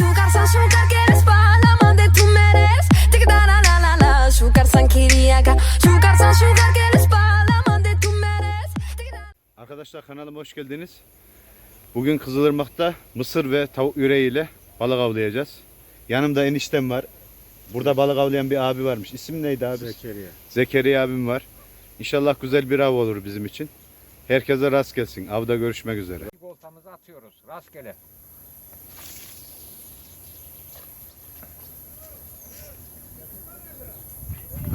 Sugar san sugar quieres pa' la man de tu meres Tic da la la la la Sugar san kiriaka Sugar san sugar quieres pa' la man de tu meres Arkadaşlar kanalıma hoş geldiniz. Bugün Kızılırmak'ta mısır ve tavuk yüreğiyle balık avlayacağız. Yanımda eniştem var. Burada balık avlayan bir abi varmış. İsim neydi abi? Zekeriya. Zekeriya abim var. İnşallah güzel bir av olur bizim için. Herkese rast gelsin. Avda görüşmek üzere. İlk oltamızı atıyoruz. Rastgele.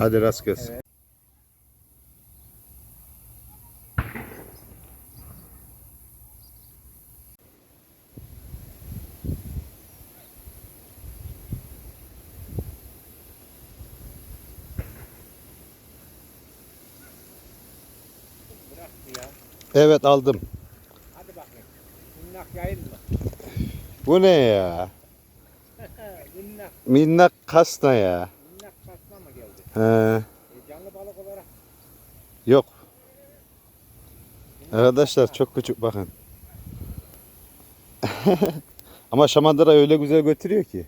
Hadi rast gelsin. Evet. Evet aldım. Hadi bakayım. Minnak yayın mı? Bu ne ya? Minnak. Minnak kasna ya. Minnak kasma mı geldi? Canlı balık olarak yok. Arkadaşlar çok küçük bakın. Ama şamandıra öyle güzel götürüyor ki.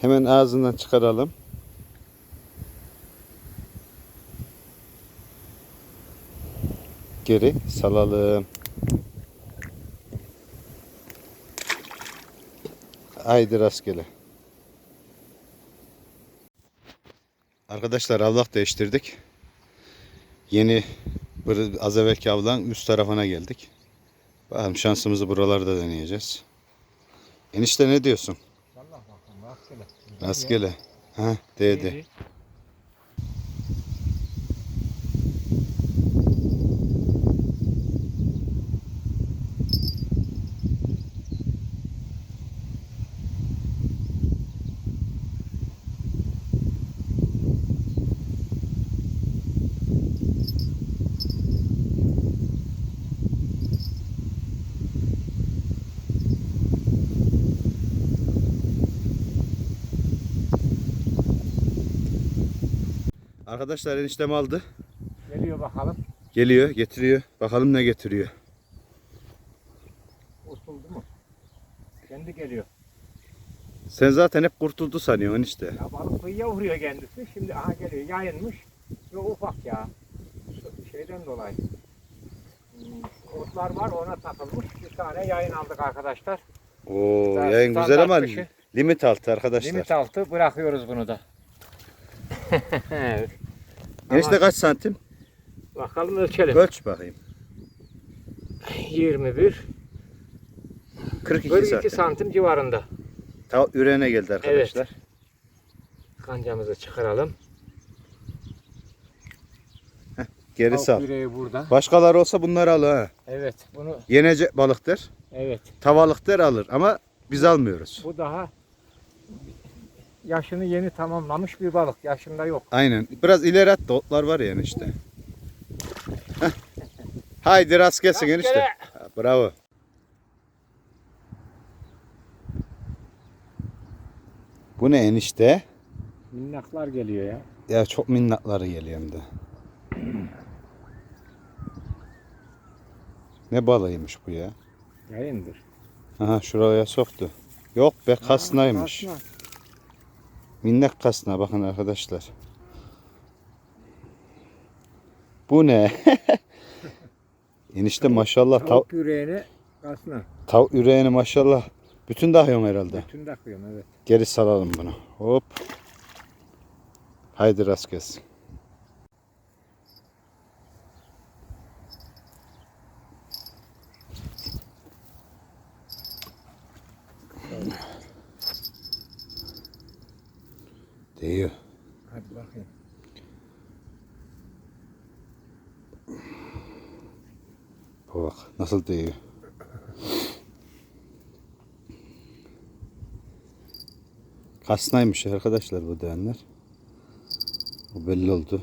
Hemen ağzından çıkaralım. Geri salalım. Haydi rastgele. Arkadaşlar avlak değiştirdik. Yeni az evvelki avlan üst tarafına geldik. Bakalım şansımızı buralarda deneyeceğiz. Enişte ne diyorsun? Allah bakın rastgele. Rastgele. Ha, değdi. Arkadaşlar eniştem aldı. Geliyor bakalım. Geliyor, getiriyor. Bakalım ne getiriyor. Kurtuldu mu? Kendi geliyor. Sen zaten hep kurtuldu sanıyorsun işte. Ya balık kıyıya vuruyor kendisi. Şimdi aha geliyor. Yayınmış. Ve ufak ya. Şu Şeyden dolayı. Hmm, Otlar var ona takılmış. Bir tane yayın aldık arkadaşlar. Oo, yayın güzel ama limit altı arkadaşlar. Limit altı bırakıyoruz bunu da. Enişte kaç santim? Bakalım ölçelim. Ölç bakayım. 21, 42 42 santim. santim civarında. Ta ürene geldi arkadaşlar. Kancamızı çıkaralım. Geri Tavuk sal. burada. Başkaları olsa bunları alır ha. Evet bunu Yenecek balıktır. evet Tavalıktır alır ama biz almıyoruz. bu daha yaşını yeni tamamlamış bir balık. Yaşında yok. Aynen. Biraz ileri at da otlar var yani işte. Haydi rast gelsin Rastgele. enişte. Bravo. Bu ne enişte? Minnaklar geliyor ya. Ya çok minnakları geliyor hem de. Ne balığıymış bu ya? Yayındır. Aha şuraya soktu. Yok be kasnaymış. Kasna. Minnak kasna bakın arkadaşlar. Bu ne? Enişte maşallah tav, Tavuk yüreğine kasna. tav yüreğini maşallah. Bütün dahıyorsun herhalde. Bütün takıyorum evet. Geri salalım bunu. Hop. Haydi rast gelsin. Değiyor. Hadi bakayım. Bak nasıl değiyor. Kasnaymış arkadaşlar bu değenler. Bu belli oldu.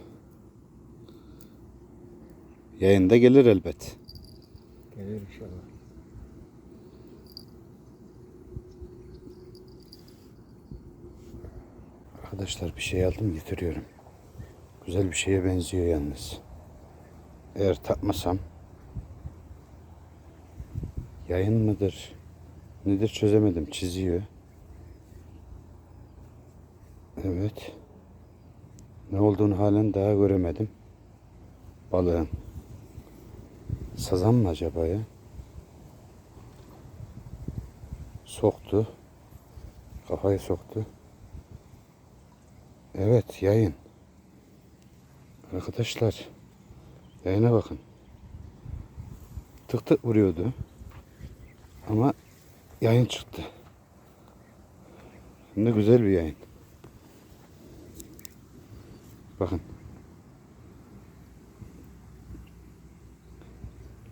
Yayında gelir elbet. Gelir inşallah. Arkadaşlar bir şey aldım getiriyorum. Güzel bir şeye benziyor yalnız. Eğer takmasam yayın mıdır Nedir çözemedim. Çiziyor. Evet. Ne olduğunu halen daha göremedim. Balığın. Sazan mı acaba ya? Soktu. Kafayı soktu. Evet yayın. Arkadaşlar yayına bakın. Tık tık vuruyordu. Ama yayın çıktı. Hem de güzel bir yayın. Bakın.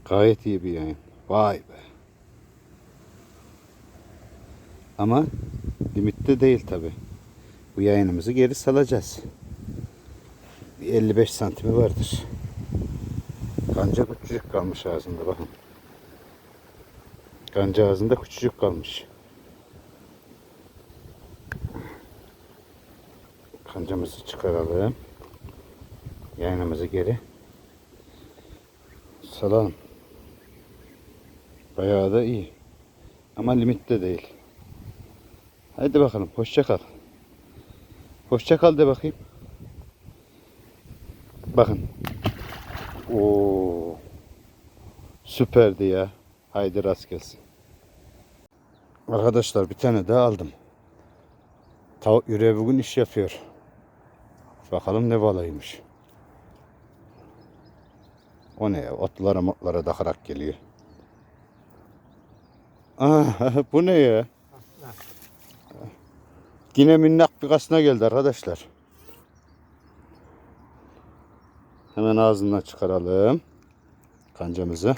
Gayet iyi bir yayın. Vay be. Ama limitte değil tabi. Bu yayınımızı geri salacağız. Bir 55 santimi vardır. Kanca küçücük kalmış ağzında bakın. Kanca ağzında küçücük kalmış. Kancamızı çıkaralım. Yayınımızı geri salalım. Bayağı da iyi. Ama limitte değil. Hadi bakalım. Hoşça kal. Hoşça kal de bakayım. Bakın. Oo. Süperdi ya. Haydi rast gelsin. Arkadaşlar bir tane daha aldım. Tavuk yüreği bugün iş yapıyor. Bakalım ne balıymış. O ne ya? Otlara motlara takarak geliyor. Aa, bu ne ya? Yine minnak bir kasına geldi arkadaşlar. Hemen ağzından çıkaralım. Kancamızı.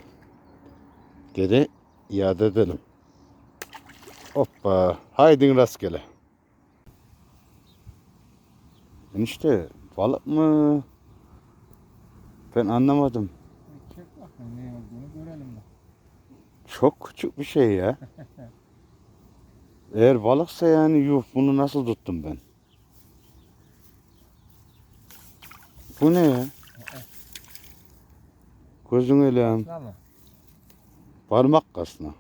Geri iade edelim. Hoppa. Haydin rastgele. Enişte balık mı? Ben anlamadım. Çek bakın ne olduğunu görelim. Çok küçük bir şey ya. Eğer balıksa yani yuh bunu nasıl tuttum ben? Bu ne ya? Gözün elem. Tamam. Parmak kasna.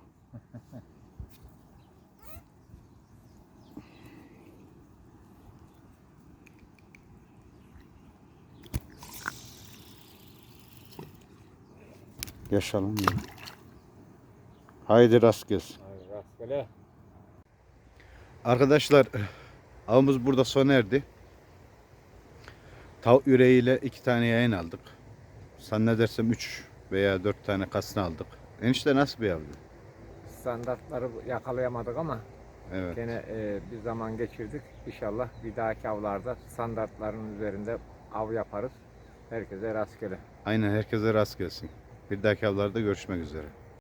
Yaşalım ya. Haydi rast gelsin. Hadi rastgele. Arkadaşlar avımız burada sona erdi. Tavuk yüreğiyle iki tane yayın aldık. Zannedersem üç veya dört tane kasna aldık. Enişte nasıl bir avdı? Standartları yakalayamadık ama Evet. gene e, bir zaman geçirdik. İnşallah bir dahaki avlarda standartların üzerinde av yaparız. Herkese rastgele. Aynen herkese rast gelsin. Bir dahaki avlarda görüşmek üzere.